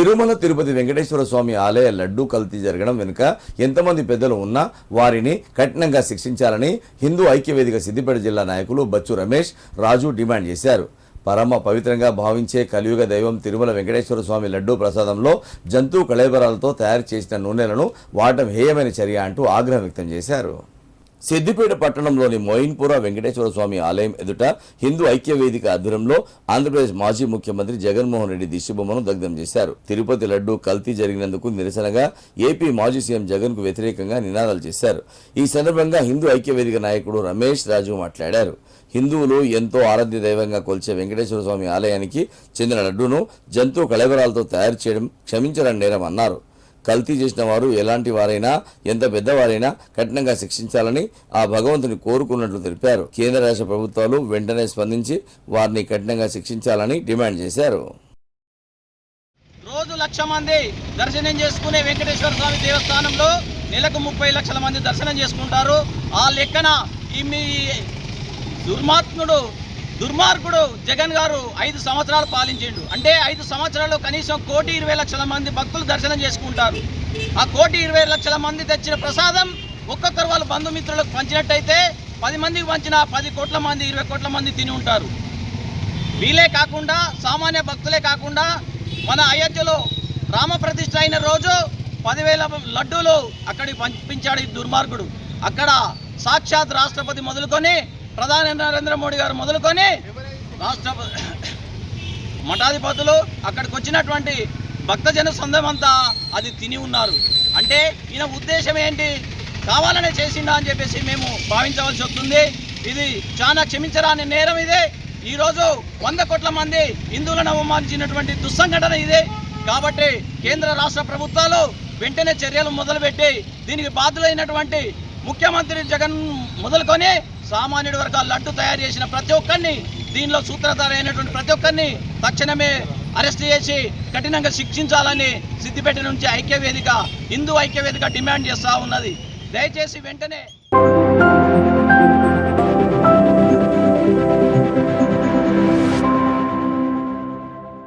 తిరుమల తిరుపతి వెంకటేశ్వర స్వామి ఆలయ లడ్డూ కల్తీ జరగడం వెనుక ఎంతమంది పెద్దలు ఉన్నా వారిని కఠినంగా శిక్షించాలని హిందూ ఐక్యవేదిక సిద్దిపేట జిల్లా నాయకులు బచ్చు రమేష్ రాజు డిమాండ్ చేశారు. పరమ పవిత్రంగా భావించే కలియుగ దైవం తిరుమల వెంకటేశ్వర స్వామి లడ్డూ ప్రసాదంలో జంతు కళేబరాలతో తయారు చేసిన నూనెలను వాడటం హేయమైన చర్య అంటూ ఆగ్రహం వ్యక్తం చేశారు. సిద్దిపేట పట్టణంలోని మోయిన్పుర వెంకటేశ్వర స్వామి ఆలయం ఎదుట హిందూ ఐక్య వేదిక ఆధ్వర్యంలో ఆంధ్రప్రదేశ్ మాజీ ముఖ్యమంత్రి జగన్మోహన్ రెడ్డి దిష్టిబొమ్మను దగ్ధం చేశారు. తిరుపతి లడ్డు కల్తీ జరిగినందుకు నిరసనగా ఏపీ మాజీ సీఎం జగన్కు వ్యతిరేకంగా నినాదాలు చేశారు. ఈ సందర్భంగా హిందూ ఐక్య వేదిక నాయకుడు రమేష్ రాజు మాట్లాడారు. హిందువులు ఎంతో ఆరాధ్య దైవంగా కొలిచే వెంకటేశ్వర స్వామి ఆలయానికి చెందిన లడ్డూను జంతు కళేబరాలతో తయారు చేయడం క్షమించరని నేరం అన్నారు. కల్తీ చేసిన వారు ఎలాంటి వారైనా ఎంత పెద్దవారైనా కఠినంగా శిక్షించాలని ఆ భగవంతుని కోరుకున్నట్లు తెలిపారు. కేంద్ర రాష్ట్ర ప్రభుత్వాలు వెంటనే స్పందించి వారిని కఠినంగా శిక్షించాలని డిమాండ్ చేశారు. రోజు లక్ష మంది దర్శనం చేసుకునే వెంకటేశ్వర స్వామి దేవస్థానంలో నెలకు ముప్పై లక్షల మంది దర్శనం చేసుకుంటారు. ఆ లెక్కన ఈ మీ దుర్మాత్ముడు దుర్మార్గుడు జగన్ గారు ఐదు సంవత్సరాలు పాలించిండు. అంటే ఐదు సంవత్సరాలు కనీసం కోటి ఇరవై లక్షల మంది భక్తులు దర్శనం చేసుకుంటారు. ఆ కోటి ఇరవై లక్షల మంది తెచ్చిన ప్రసాదం ఒక్కొక్కరు వాళ్ళ బంధుమిత్రులకు పంచినట్టయితే పది మందికి పంచిన పది కోట్ల మంది ఇరవై కోట్ల మంది తిని ఉంటారు. వీలే కాకుండా సామాన్య భక్తులే కాకుండా మన అయోధ్యలో రామ ప్రతిష్ఠ అయిన రోజు పదివేల లడ్డూలు అక్కడికి పంపించాడు ఈ దుర్మార్గుడు. అక్కడ సాక్షాత్ రాష్ట్రపతి మొదలుకొని ప్రధాని నరేంద్ర మోడీ గారు మొదలుకొని రాష్ట్ర మఠాధిపతులు అక్కడికి వచ్చినటువంటి భక్తజన సొందమంతా అది తిని ఉన్నారు. అంటే ఈయన ఉద్దేశం ఏంటి? కావాలనే చేసిండా అని చెప్పేసి మేము భావించవలసి వస్తుంది. ఇది చాలా క్షమించరాని నేరం ఇదే. ఈరోజు వంద కోట్ల మంది హిందువులను అవమానించినటువంటి దుస్సంఘటన ఇదే. కాబట్టి కేంద్ర రాష్ట్ర ప్రభుత్వాలు వెంటనే చర్యలు మొదలుపెట్టి దీనికి బాధ్యులైనటువంటి ముఖ్యమంత్రి జగన్ మొదలుకొని సామాన్యుడి వర్గాల లడ్డు తయారు చేసిన ప్రతి ఒక్కరిని దీనిలో సూత్రధార అయినటువంటి ప్రతి ఒక్కరిని తక్షణమే అరెస్ట్ చేసి కఠినంగా శిక్షించాలని సిద్దిపేట నుంచి ఐక్యవేదిక హిందూ ఐక్యవేదిక డిమాండ్ చేస్తూ ఉన్నది. దయచేసి వెంటనే